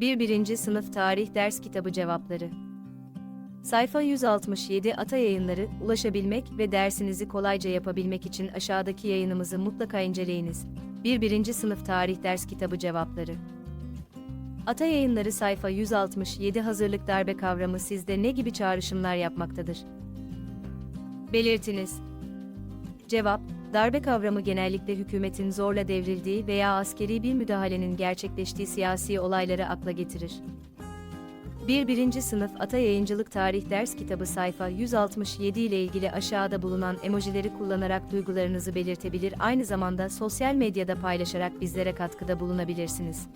1. 1. Sınıf Tarih Ders Kitabı Cevapları Sayfa 167 Ata Yayınları, ulaşabilmek ve dersinizi kolayca yapabilmek için aşağıdaki yayınımızı mutlaka inceleyiniz. 1. 1. Sınıf Tarih Ders Kitabı Cevapları Ata Yayınları sayfa 167 Hazırlık darbe kavramı sizde ne gibi çağrışımlar yapmaktadır? Belirtiniz. Cevap, darbe kavramı genellikle hükümetin zorla devrildiği veya askeri bir müdahalenin gerçekleştiği siyasi olayları akla getirir. 1. 1. Sınıf Ata Yayıncılık Tarih Ders Kitabı sayfa 167 ile ilgili aşağıda bulunan emojileri kullanarak duygularınızı belirtebilir aynı zamanda sosyal medyada paylaşarak bizlere katkıda bulunabilirsiniz.